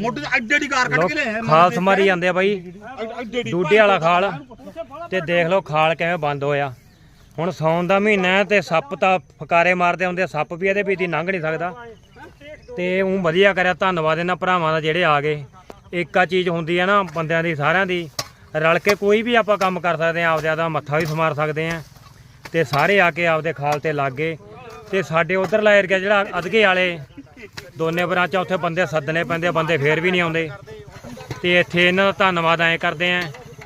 ਮੋਢੇ ਅੱਡੇ ਦੀ ਕਾਰ ਕੱਢ ਲੋਕ ਕੇ ਲਿਆ ਖਾਲ ਸਮਾਰੀ ਜਾਂਦੇ ਆ ਬਾਈ। ਡੂਡੇ ਵਾਲਾ ਖਾਲ। ਤੇ ਦੇਖ ਲਓ ਖਾਲ ਕਿਵੇਂ ਬੰਦ ਹੋਇਆ। ਹੁਣ ਸੌਣ ਦਾ ਮਹੀਨਾ ਹੈ ਤੇ ਸੱਪ ਤਾਂ ਫਕਾਰੇ ਮਾਰਦੇ ਹੁੰਦੇ ਆ ਸੱਪ ਵੀ ਇਹਦੇ ਵਿੱਚ ਦੀ ਲੰਘ ਨਹੀਂ ਸਕਦਾ। ਤੇ ਉਹ ਵਧੀਆ ਕਰਿਆ ਧੰਨਵਾਦ ਇਹਨਾਂ ਭਰਾਵਾਂ ਦਾ ਜਿਹੜੇ ਆ ਗਏ। ਏਕਾ ਚੀਜ਼ ਹੁੰਦੀ ਹੈ ਨਾ ਬੰਦਿਆਂ ਦੀ ਸਾਰਿਆਂ ਦੀ। ਰਲ ਕੇ ਕੋਈ ਵੀ ਆਪਾਂ ਕੰਮ ਕਰ ਸਕਦੇ ਆ ਆਪਦੇ ਆਪਦਾ ਮੱਥਾ ਵੀ ਸਮਾਰ ਸਕਦੇ ਆ ਤੇ ਸਾਰੇ ਆ ਕੇ ਆਪਦੇ ਖਾਲ ਤੇ ਲੱਗ ਗਏ। ਤੇ ਸਾਡੇ ਉਧਰਲਾ ਏਰੀਆ ਜਿਹੜਾ ਅਧਗੇ ਵਾਲੇ ਦੋਨੇ ਬਰਾਂਚਾਂ ਉੱਥੇ ਬੰਦੇ ਸੱਦਣੇ ਪੈਂਦੇ ਬੰਦੇ ਫੇਰ ਵੀ ਨਹੀਂ ਆਉਂਦੇ। ਤੇ ਇੱਥੇ ਇਹਨਾਂ ਦਾ ਧੰਨਵਾਦ ਐ ਕਰਦੇ ਆ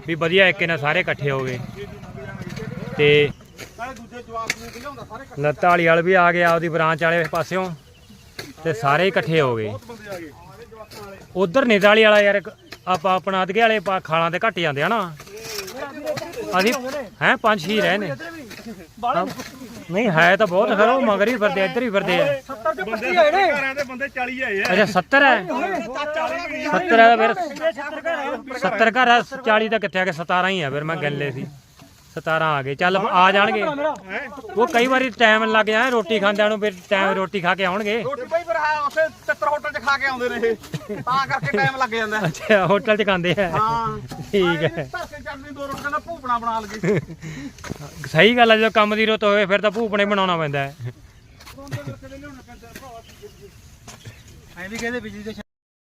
ਵੀ ਵਧੀਆ ਇੱਕ ਨਾਲ ਸਾਰੇ ਇਕੱਠੇ ਹੋ ਗਏ। ਤੇ ਦੂਜੇ ਜਵਾਬ ਲੱਤਾਲੀ ਵਾਲ ਵੀ ਆ ਗਿਆ ਆਪਦੀ ਬ੍ਰਾਂਚ ਵਾਲੇ ਪਾਸਿਓਂ ਤੇ ਸਾਰੇ ਇਕੱਠੇ ਹੋ ਗਏ। ਬੰਦੇ ਆ ਉਧਰ ਨਿਦਾਲੀ ਵਾਲਾ ਯਾਰ ਆਪਾਂ ਆਪਣਾ ਅਧਗੇ ਵਾਲੇ ਪਾ- ਖਾਲਾਂ ਤੇ ਘੱਟ ਜਾਂਦੇ ਆ ਨਾ। ਅਸੀਂ ਹੈ, ਪੰਜ ਛੇ ਰਹੇ ਨੇ। ਨਹੀਂ ਹੈ ਤਾਂ ਬਹੁਤ ਉਹ ਮਗਰ ਹੀ ਫਿਰਦੇ ਆ, ਇੱਧਰ ਹੀ ਫਿਰਦੇ ਆ। ਬੰਦੇ ਘਰਾਂ ਦੇ ਬੰਦੇ 40 ਆਏ ਆ। ਅੱਛਾ 70 ਹੈ? 70 ਹੈ ਤਾਂ ਫਿਰ 70 ਘਰ ਆ। 40 ਤਾਂ ਕਿੱਥੇ ਆ ਕੇ 17 ਹੀ ਆ ਫਿਰ ਮੈਂ ਗਿਣ ਲਏ ਸੀ। 17 ਆ ਗਏ। ਚੱਲ ਆ ਜਾਣਗੇ। ਉਹ ਕਈ ਵਾਰੀ ਟਾਈਮ ਲੱਗ ਜਾਂਦਾ ਰੋਟੀ ਖਾਂਦਿਆਂ ਨੂੰ ਫਿਰ ਟਾਈਮ ਰੋਟੀ ਖਾ ਕੇ ਆਉਣਗੇ। ਰੋਟੀ ਫਿਰ ਆ ਉੱਥੇ ਤਿੱਤਰ ਹੋਟਲ 'ਚ ਖਾ ਕੇ ਆਉਂਦੇ ਨੇ ਇਹ। ਤਾਂ ਕਰਕੇ ਟਾਈਮ ਲੱਗ ਜਾਂਦਾ। ਹੈ। ਅੱਛਾ ਹੋਟਲ 'ਚ ਖਾਂਦੇ ਆ। ਹਾਂ। ਠੀਕ ਹੈ। ਧਰਕੇ ਚਟਨੀ ਦੋ ਰੋਟੀਆਂ ਦਾ ਭੂਪਣਾ ਬਣਾ ਲਗੇ ਸਹੀ ਗੱਲ ਹੈ ਜਦੋਂ ਕੰਮ ਦੀ ਰੁੱਤ ਹੋਵੇ ਫਿਰ ਤਾਂ ਭੂਪਣੇ ਬਣਾਉਣਾ ਪੈਂਦਾ ਹੈ। ਐ ਵੀ ਕਹਿੰਦੇ ਬਿਜਲੀ ਦੇ